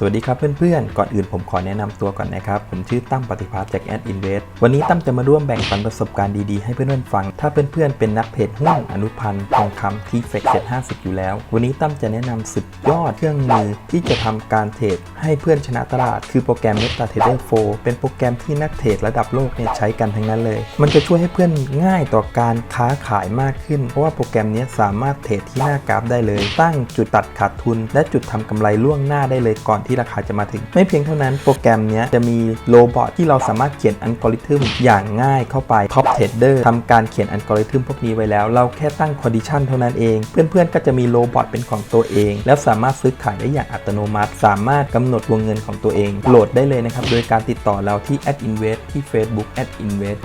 สวัสดีครับเพื่อนๆ ก่อนอื่นผมขอแนะนำตัวก่อนนะครับ ผมชื่อตั้มปฏิภาจากแอดอินเวสวันนี้ตั้มจะมาร่วมแบ่งปันประสบการณ์ดีๆ ให้เพื่อนๆฟัง ถ้าเพื่อนๆเป็นนักเทรดหุ้นอนุพันธ์ทองคำที่เฟกเจ็ดห้าสิบอยู่แล้ว วันนี้ตั้มจะแนะนำสุดยอดเครื่องมือที่จะทำการเทรดให้เพื่อนชนะตลาด คือโปรแกรม MetaTrader 4 เป็นโปรแกรมที่นักเทรดระดับโลกเนี่ยใช้กันทั้งนั้นเลย มันจะช่วยให้เพื่อนง่ายต่อการค้าขายมากขึ้น เพราะว่าโปรแกรมนี้สามารถเทรดที่หน้ากราฟได้เลย ตั้งจุดตัดขาดทุน และจุดทำกำไรล่วงหน้าได้เลยก่อนที่ราคาจะมาถึง ไม่เพียงเท่านั้นโปรแกรมนี้จะมีโรบอทที่เราสามารถเขียนอัลกอริทึมอย่างง่ายเข้าไปท็อปเทรดเดอร์ทำการเขียนอัลกอริทึมพวกนี้ไว้แล้ว เราแค่ตั้งคอนดิชันเท่านั้นเอง เพื่อนๆก็จะมีโรบอทเป็นของตัวเอง แล้วสามารถซื้อขายได้อย่างอัตโนมัติ สามารถกำหนดวงเงินของตัวเองโหลดได้เลยนะครับโดยการติดต่อเราที่ a d invest ที่ Facebook a d invest